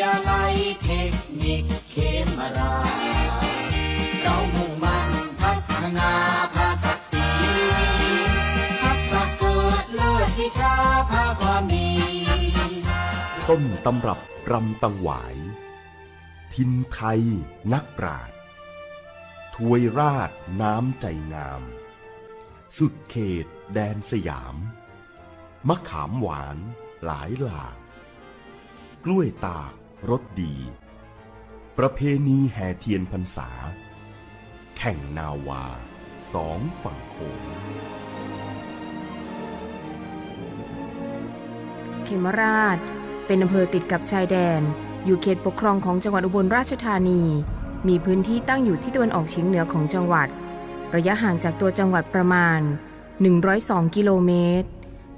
ยาลัยเทคนิคเขมรา เรามุ่งมั่นพัฒนาภาคศรีทักษะเกิดเลิศวิชาภาความดีต้นตำรับรำตังหวาย ทินไทยนักปราชญ์ถวยราชน้ำใจงาม สุดเขตแดนสยาม มะขามหวานหลายหลากกล้วยตาก รสดี ประเพณีแห่เทียนพรรษา แข่งนาวาสองฝั่งโขงเขมราช เป็นอำเภอติดกับชายแดน อยู่เขตปกครองของจังหวัดอุบลราชธานี มีพื้นที่ตั้งอยู่ที่ตะวันออกเฉียงเหนือของจังหวัด ระยะห่างจากตัวจังหวัดประมาณ 102 กิโลเมตร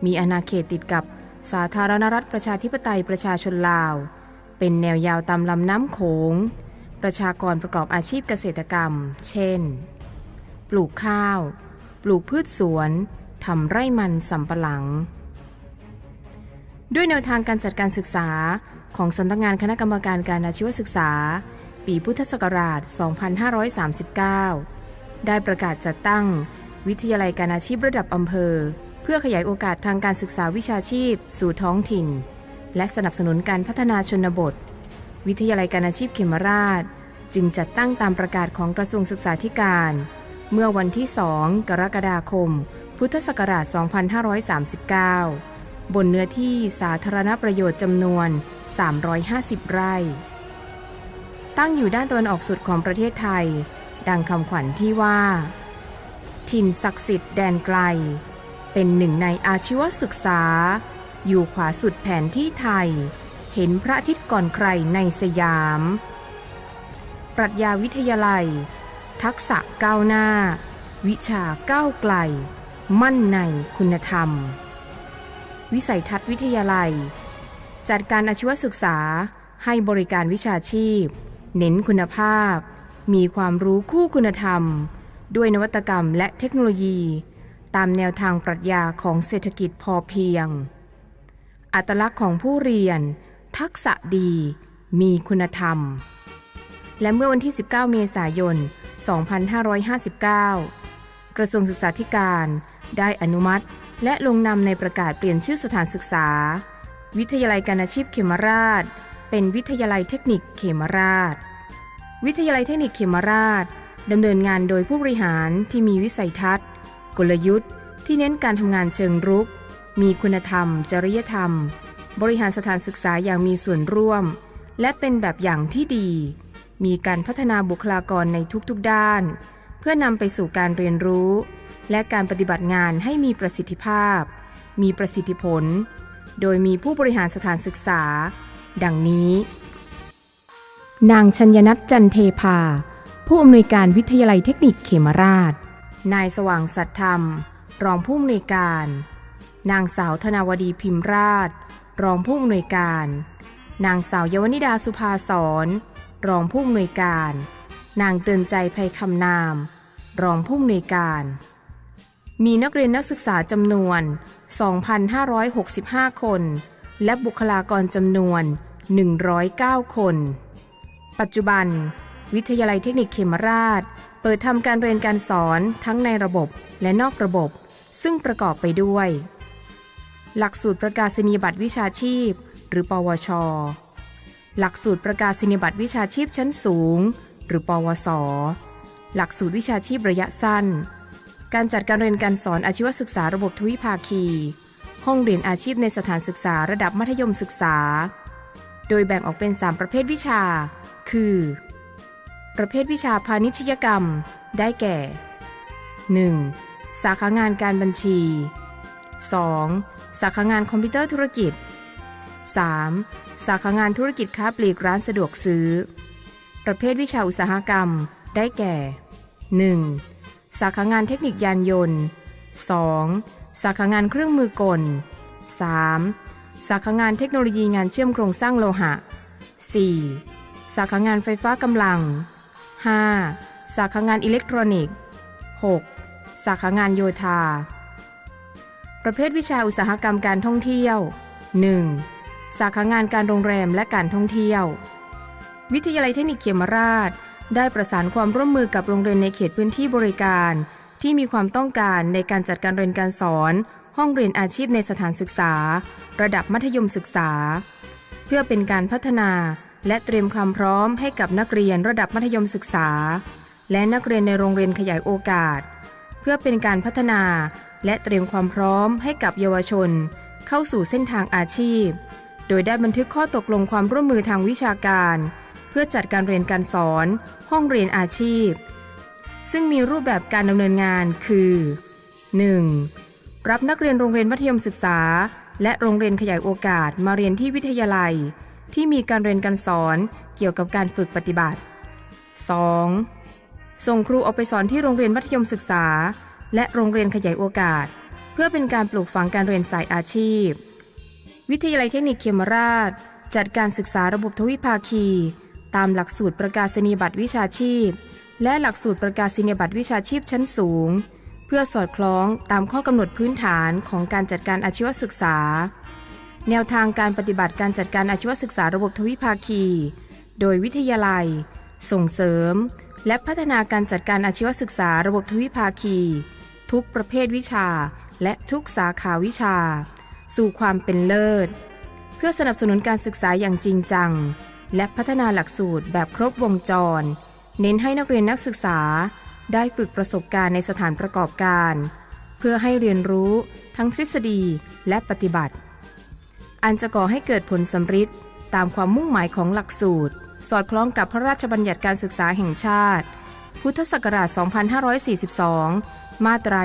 มีอาณาเขตติดกับสาธารณรัฐประชาธิปไตยประชาชนลาว เป็นแนวยาวตามลำน้ำโขง ประชากรประกอบอาชีพเกษตรกรรม เช่น ปลูกข้าว ปลูกพืชสวน ทำไร่มันสำปะหลัง ด้วยแนวทางการจัดการศึกษาของสำนักงานคณะกรรมการการอาชีวศึกษา ปีพุทธศักราช 2539 ได้ประกาศจัดตั้ง วิทยาลัยการอาชีพระดับอำเภอ เพื่อขยายโอกาสทางการศึกษาวิชาชีพ สู่ท้องถิ่น และสนับสนุนการพัฒนาชนบท วิทยาลัยการอาชีพเขมราช จึงจัดตั้งตามประกาศของกระทรวงศึกษาธิการ เมื่อวันที่ 2 กรกฎาคม พุทธศักราช 2539 บนเนื้อที่สาธารณประโยชน์จำนวน 350 ไร่ ตั้งอยู่ด้านตะวันออกสุดของประเทศไทย ดังคำขวัญที่ว่า ถิ่นศักดิ์สิทธิ์แดนไกล เป็นหนึ่งในอาชีวศึกษา อยู่ขวาสุดแผนที่ไทย เห็นพระอาทิตย์ก่อนใครในสยาม ปรัชญาวิทยาลัย ทักษะก้าวหน้า วิชาก้าวไกล มั่นในคุณธรรม วิสัยทัศน์วิทยาลัย จัดการอาชีวศึกษาให้บริการวิชาชีพ เน้นคุณภาพ มีความรู้คู่คุณธรรม ด้วยนวัตกรรมและเทคโนโลยี ตามแนวทางปรัชญาของเศรษฐกิจพอเพียง อัตลักษณ์ของผู้เรียน ทักษะดี มีคุณธรรม และเมื่อวันที่ 19 เมษายน 2559 กระทรวงศึกษาธิการได้อนุมัติ และลงนามในประกาศเปลี่ยนชื่อสถานศึกษา วิทยาลัยการอาชีพเขมราช เป็นวิทยาลัยเทคนิคเขมราช วิทยาลัยเทคนิคเขมราชดำเนินงานโดยผู้บริหารที่มีวิสัยทัศน์ กลยุทธ์ ที่เน้นการทำงานเชิงรุก มีคุณธรรม จริยธรรม บริหารสถานศึกษาอย่างมีส่วนร่วม และเป็นแบบอย่างที่ดี มีการพัฒนาบุคลากรในทุกๆด้าน เพื่อนำไปสู่การเรียนรู้ และการปฏิบัติงานให้มีประสิทธิภาพ มีประสิทธิผล โดยมีผู้บริหารสถานศึกษา ดังนี้ นางชัญญนัทจันเทพา ผู้อำนวยการวิทยาลัยเทคนิคเขมราช นายสว่างสัตยธรรม รองผู้อำนวยการ นางสาวธนาวดีพิมพ์ราช รองผู้อำนวยการ นางสาวเยาวนิดาสุภาสอนรองผู้อำนวยการ นางเตือนใจภัยคำนาม รองผู้อำนวยการ มีนักเรียนนักศึกษาจำนวน 2,565 คน และบุคลากรจำนวน 109 คน ปัจจุบัน วิทยาลัยเทคนิคเขมราช เปิดทำการเรียนการสอนทั้งในระบบและนอกระบบ ซึ่งประกอบไปด้วย หลักสูตรประกาศนียบัตรวิชาชีพ หรือ ปวช หลักสูตรประกาศนียบัตรวิชาชีพชั้นสูง หรือ ปวส หลักสูตรวิชาชีพระยะสั้น การจัดการเรียนการสอนอาชีวศึกษาระบบทวิภาคี ห้องเรียนอาชีพในสถานศึกษาระดับมัธยมศึกษา โดยแบ่งออกเป็น 3 ประเภทวิชา คือ ประเภทวิชาพาณิชยกรรม ได้แก่ 1. สาขางานการบัญชี 2. สาขางานคอมพิวเตอร์ธุรกิจ 3. สาขางานธุรกิจค้าปลีกร้านสะดวกซื้อ ประเภทวิชาอุตสาหกรรม ได้แก่ 1. สาขางานเทคนิคยานยนต์ 2. สาขางานเครื่องมือกล 3. สาขางานเทคโนโลยีงานเชื่อมโครงสร้างโลหะ 4. สาขางานไฟฟ้ากำลัง 5. สาขางานอิเล็กทรอนิกส์ 6. สาขางานโยธา ประเภทวิชาอุตสาหกรรมการท่องเที่ยว 1. สาขางานการโรงแรมและการท่องเที่ยว วิทยาลัยเทคนิคเขมราช ได้ประสานความร่วมมือกับโรงเรียนในเขตพื้นที่บริการ ที่มีความต้องการในการจัดการเรียนการสอน ห้องเรียนอาชีพในสถานศึกษา ระดับมัธยมศึกษา เพื่อเป็นการพัฒนาและเตรียมความพร้อมให้กับนักเรียนระดับมัธยมศึกษา และนักเรียนในโรงเรียนขยายโอกาส เพื่อเป็นการพัฒนา และเตรียมความพร้อมให้กับเยาวชน เข้าสู่เส้นทางอาชีพ โดยได้บันทึกข้อตกลงความร่วมมือทางวิชาการ เพื่อจัดการเรียนการสอน ห้องเรียนอาชีพ ซึ่งมีรูปแบบการดำเนินงานคือ 1. รับนักเรียนโรงเรียนมัธยมศึกษา และโรงเรียนขยายโอกาสมาเรียนที่วิทยาลัย ที่มีการเรียนการสอนเกี่ยวกับการฝึกปฏิบัติ 2. ส่งครูออกไปสอนที่โรงเรียนมัธยมศึกษา และโรงเรียนขยายโอกาส เพื่อเป็นการปลูกฝังการเรียนสายอาชีพ วิทยาลัยเทคนิคเขมราช จัดการศึกษาระบบทวิภาคี ตามหลักสูตรประกาศนียบัตรวิชาชีพ และหลักสูตรประกาศนียบัตรวิชาชีพชั้นสูง เพื่อสอดคล้องตามข้อกำหนดพื้นฐานของการจัดการอาชีวศึกษา แนวทางการปฏิบัติการจัดการอาชีวศึกษาระบบทวิภาคี โดยวิทยาลัย ส่งเสริมและพัฒนาการจัดการอาชีวศึกษาระบบทวิภาคี ทุกประเภทวิชา และทุกสาขาวิชา สู่ความเป็นเลิศ เพื่อสนับสนุนการศึกษาอย่างจริงจัง และพัฒนาหลักสูตรแบบครบวงจร เน้นให้นักเรียนนักศึกษาได้ฝึกประสบการณ์ในสถานประกอบการ เพื่อให้เรียนรู้ทั้งทฤษฎีและปฏิบัติ อันจะก่อให้เกิดผลสำฤทธิ์ตามความมุ่งหมายของหลักสูตร สอดคล้องกับพระราชบัญญัติการศึกษาแห่งชาติ พุทธศักราช 2542 มาตรา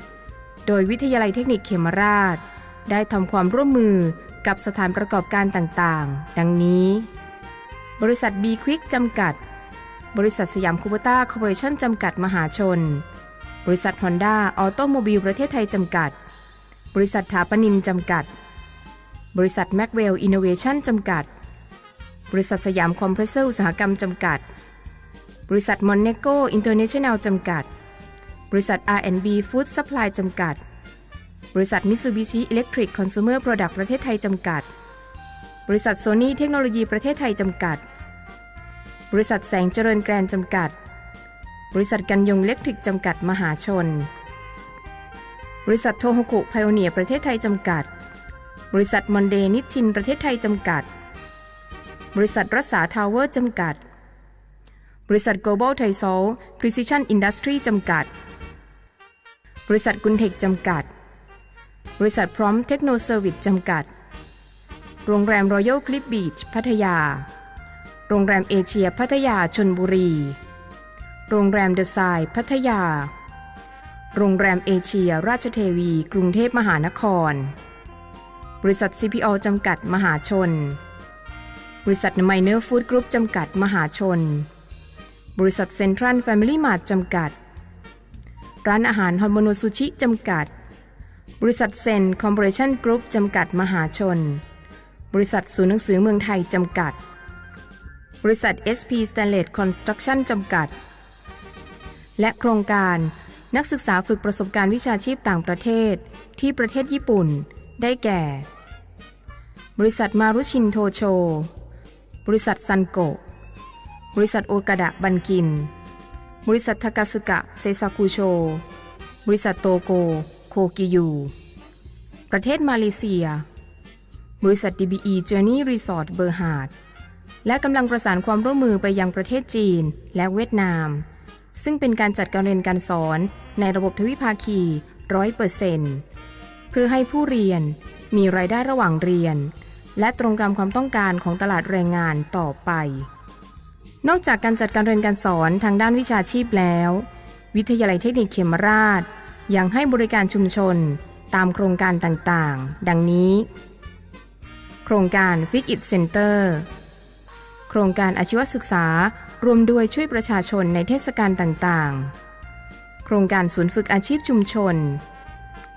20 โดยวิทยาลัยเทคนิคเขมราช ได้ทำความร่วมมือกับสถานประกอบการต่างๆ ดังนี้ บริษัท B Quick จำกัด บริษัทสยามคูเปต้าคอร์ปอเรชั่นจำกัดมหาชน บริษัทฮอนด้าออโตโมบิลประเทศไทยจำกัด บริษัทถาปนินจำกัด บริษัทแม็กเวลอินโนเวชั่นจำกัด บริษัทสยามคอมเพรสเซอร์อุตสาหกรรมจำกัด บริษัทมอนเนโกอินเตอร์เนชั่นแนลจำกัด บริษัท R&B Food Supply จำกัด บริษัทมิ t ซูบิชิอิเล็กทริกคอน sumer Product ประเทศไทยจำกัด บริษัทโซนี่เทคโนโลยีประเทศไทยจำกัด บริษัทแสงเจริญแกรนด์จำกัด บริษัทกันยงเล็กทริกจำกัดมหาชน บริษัทโทโฮกุไพโอเนียประเทศไทยจำกัด บริษัทมอนเดนิชินประเทศไทยจำกัด บริษัทรัศาทาวเวอร์จำกัดบริษัท Global t h a i s o l Precision Industry จำกัด ริษัทกุนเทคจำกัด บริษัทพร้อมเทคโนเซอร์วิสจำกัด โรงแรม Royal Cliff Beach พัทยา โรงแรมเอเชียพัทยาชนบุรี โรงแรมเดอะไซน์พัทยา โรงแรมเอเชียราชเทวี กรุงเทพมหานคร บริษัท CPO จำกัดมหาชน บริษัทไมเนอร์ฟู้ดกรุ๊ปจำกัดมหาชน บริษัทเซ็นทรัลแฟมิลี่มาร์ทจำกัด ร้านอาหารฮอนโมโนซูชิจำกัด บริษัทเซนคอม p o r a t i o n Group จำกัดมหาชน บริษัทศูนย์หนังสือเมืองไทยจำกัด บริษัท SP Stanless Construction จำกัด และโครงการนักศึกษาฝึกประสบการณ์วิชาชีพต่างประเทศ ที่ประเทศญี่ปุ่น ได้แก่ บริษัทมารุชินโทโช บริษัทซันโกะบริษัทโอกาดะบันกิน บริษัททากาสึกะเซซากุโช บริษัทโตโก โคกิยู ประเทศมาเลเซีย บริษัท DBE Journey Resort เบอร์ฮาด และกำลังประสานความร่วมมือไปยังประเทศจีนและเวียดนาม ซึ่งเป็นการจัดการเรียนการสอนในระบบทวิภาคีร้อยเปอร์เซนต์เพื่อให้ผู้เรียนมีรายได้ระหว่างเรียน และตรงตามความต้องการของตลาดแรงงานต่อไป นอกจากการจัดการเรียนการสอนทางด้านวิชาชีพแล้ว วิทยาลัยเทคนิคเขมราช ยังให้บริการชุมชน ตามโครงการต่างๆ ดังนี้ โครงการ f i t It Center โครงการอาชีวศึกษารวมด้วยช่วยประชาชนในเทศกาลต่างๆ โครงการศูนย์ฝึกอาชีพชุมชน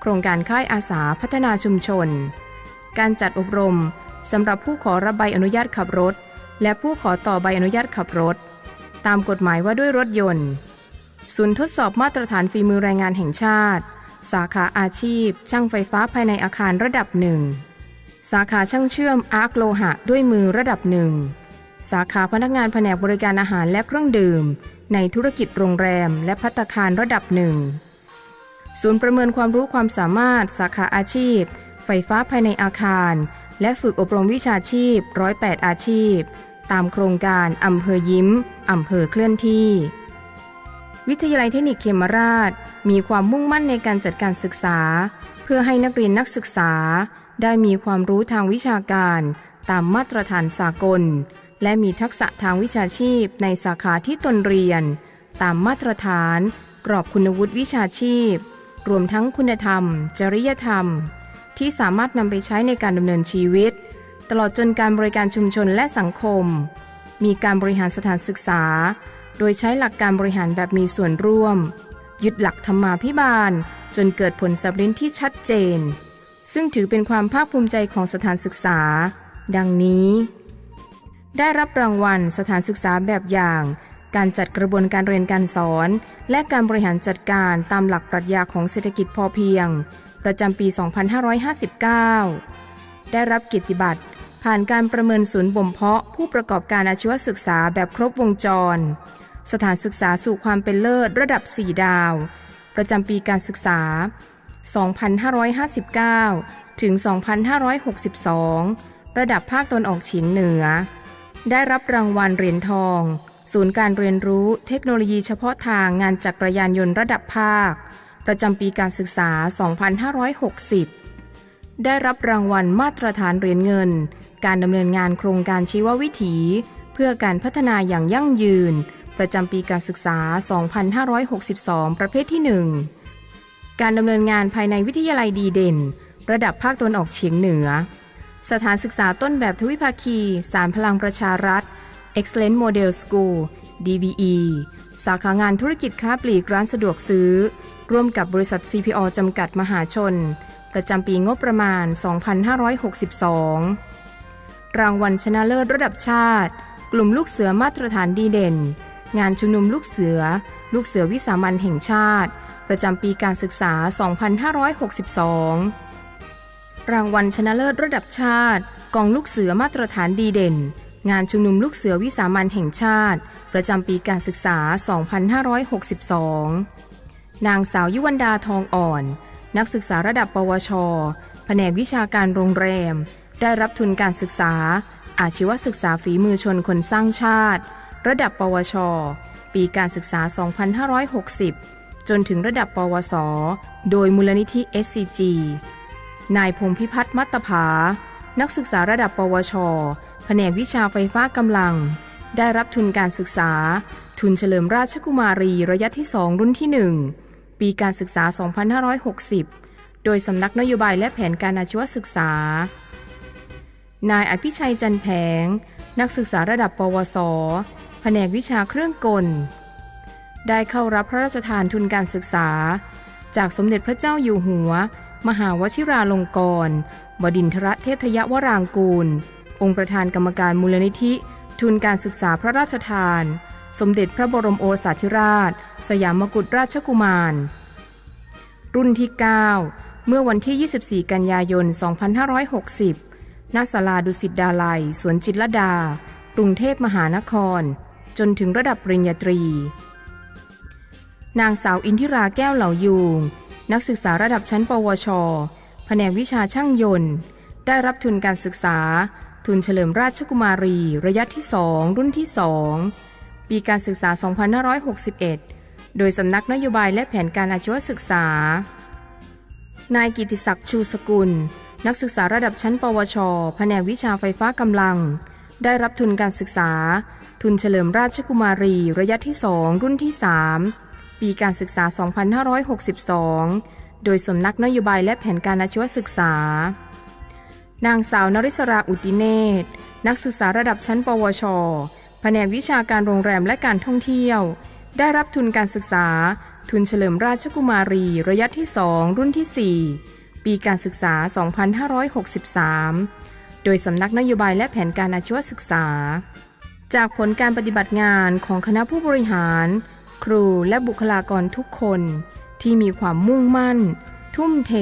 โครงการค่ายอาสาพัฒนาชุมชน การจัดอบรมสำหรับผู้ขอรับใบอนุญาตขับรถ และผู้ขอต่อใบอนุญาตขับรถ ตามกฎหมายว่าด้วยรถยนต์ ศูนย์ทดสอบมาตรฐานฝีมือแรงงานแห่งชาติ สาขาอาชีพ ช่างไฟฟ้าภายในอาคารระดับหนึ่งสาขาช่างเชื่อมอาร์คโลหะด้วยมือระดับหนึ่งสาขาพนักงานแผนกบริการอาหารและเครื่องดื่ม ในธุรกิจโรงแรม และพัตตาคารระดับหนึ่งศูนย์ประเมินความรู้ความสามารถ สาขาอาชีพ ไฟฟ้าภายในอาคาร และฝึกอบรมวิชาชีพ 108 อาชีพ ตามโครงการอำเภอยิ้มอำเภอเคลื่อนที่ วิทยาลัยเทคนิคเคมราช มีความมุ่งมั่นในการจัดการศึกษา เพื่อให้นักเรียนนักศึกษา ได้มีความรู้ทางวิชาการตามมาตรฐานสากล และมีทักษะทางวิชาชีพในสาขาที่ตนเรียน ตามมาตรฐาน กรอบคุณวุฒิวิชาชีพ รวมทั้งคุณธรรม จริยธรรม ที่สามารถนำไปใช้ในการดำเนินชีวิต ตลอดจนการบริการชุมชนและสังคม มีการบริหารสถานศึกษา โดยใช้หลักการบริหารแบบมีส่วนร่วม ยึดหลักธรรมาภิบาล จนเกิดผลสำเร็จที่ชัดเจน ซึ่งถือเป็นความภาคภูมิใจของสถานศึกษา ดังนี้ ได้รับรางวัลสถานศึกษาแบบอย่างการจัดกระบวนการเรียนการสอน และการบริหารจัดการตามหลักปรัชญาของเศรษฐกิจพอเพียง ประจำปี 2559 ได้รับเกียรติบัตรผ่านการประเมินศูนย์บ่มเพาะผู้ประกอบการอาชีวศึกษาแบบครบวงจร สถานศึกษาสู่ความเป็นเลิศระดับ 4 ดาว ประจำปีการศึกษา 2559 ถึง 2562 ระดับภาคตะวันออกเฉียงเหนือ ได้รับรางวัลเหรียญทอง ศูนย์การเรียนรู้เทคโนโลยีเฉพาะทางงานจักรยานยนต์ระดับภาค ประจำปีการศึกษา 2560 ได้รับรางวัลมาตรฐานเหรียญเงิน การดำเนินงานโครงการชีววิถี เพื่อการพัฒนาอย่างยั่งยืน ประจำปีการศึกษา 2562 ประเภทที่ 1 การดำเนินงานภายในวิทยาลัยดีเด่น ระดับภาคตะวันออกเฉียงเหนือ สถานศึกษาต้นแบบทวิภาคี สารพลังประชารัฐ Excellent Model School DVE สาขางานธุรกิจค้าปลีกร้านสะดวกซื้อ ร่วมกับบริษัท CPO จำกัดมหาชน ประจำปีงบประมาณ 2562 รางวัลชนะเลิศระดับชาติ กลุ่มลูกเสือมาตรฐานดีเด่น งานชุมนุมลูกเสือ ลูกเสือวิสามันแห่งชาติ ประจำปีการศึกษา 2562 รางวัลชนะเลิศระดับชาติ กองลูกเสือมาตรฐานดีเด่น งานชุมนุมลูกเสือวิสามันแห่งชาติ ประจำปีการศึกษา 2562 นางสาวยุวันดาทองอ่อน นักศึกษาระดับปวช แผนกวิชาการโรงแรม ได้รับทุนการศึกษา อาชีวศึกษาฝีมือชนคนสร้างชาติ ระดับปวช ปีการศึกษา 2560 จนถึงระดับปวส โดยมูลนิธิ SCG นายพงพิพัฒน์มัตตภา นักศึกษาระดับปวช แผนกวิชาไฟฟ้ากำลัง ได้รับทุนการศึกษา ทุนเฉลิมราชกุมารีระยะที่ 2 รุ่นที่ 1 ปีการศึกษา 2560 โดยสำนักนโยบายและแผนการอาชีวศึกษา นายอภิชัยจันแผง นักศึกษาระดับปวส แผนกวิชาเครื่องกล ได้เข้ารับพระราชทานทุนการศึกษา จากสมเด็จพระเจ้าอยู่หัว มหาวชิราลงกรณ์บดินทรเทพยวรางกูล องค์ประธานกรรมการมูลนิธิ ทุนการศึกษาพระราชทาน สมเด็จพระบรมโอรสาธิราช สยามกุฎราชกุมาร รุ่นที่ 9 เมื่อวันที่ 24 กันยายน 2560 ณ ศาลาดุสิตดาลัย สวนจิตรลดา กรุงเทพมหานคร จนถึงระดับปริญญาตรี นางสาวอินทิราแก้วเหล่ายูง นักศึกษาระดับชั้น ปวช แผนกวิชาช่างยนต์ ได้รับทุนการศึกษา ทุนเฉลิมราชกุมารี ระยะที่ 2 รุ่นที่ 2 ปีการศึกษา 2561 โดยสำนักนโยบายและแผนการอาชีวศึกษา นายกิติศักดิ์ชูสกุล นักศึกษาระดับชั้น ปวช แผนกวิชาไฟฟ้ากำลัง ได้รับทุนการศึกษา ทุนเฉลิมราชกุมารี ระยะที่ 2 รุ่นที่ 3 ปีการศึกษา 2562 โดยสำนักนโยบายและแผนการอาชีวศึกษา นางสาวนริศราอุติเนตรนักศึกษาระดับชั้น ปวช แผนกวิชาการโรงแรมและการท่องเที่ยว ได้รับทุนการศึกษา ทุนเฉลิมราชกุมารี ระยะที่ 2 รุ่นที่ 4 ปีการศึกษา 2563 โดยสำนักนโยบายและแผนการอาชีวศึกษา จากผลการปฏิบัติงานของคณะผู้บริหาร ครูและบุคลากรทุกคน ที่มีความมุ่งมั่น ทุ่มเท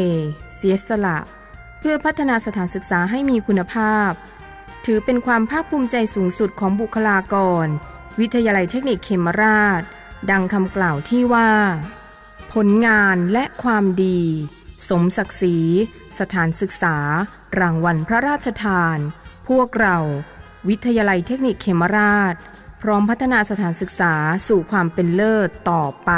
เสียสละ เพื่อพัฒนาสถานศึกษาให้มีคุณภาพ ถือเป็นความภาคภูมิใจสูงสุดของบุคลากร วิทยาลัยเทคนิคเขมราช ดังคำกล่าวที่ว่า ผลงานและความดี สมศักดิ์ศรีสถานศึกษา รางวัลพระราชทาน พวกเรา วิทยาลัยเทคนิคเขมราช พร้อมพัฒนาสถานศึกษาสู่ความเป็นเลิศต่อไป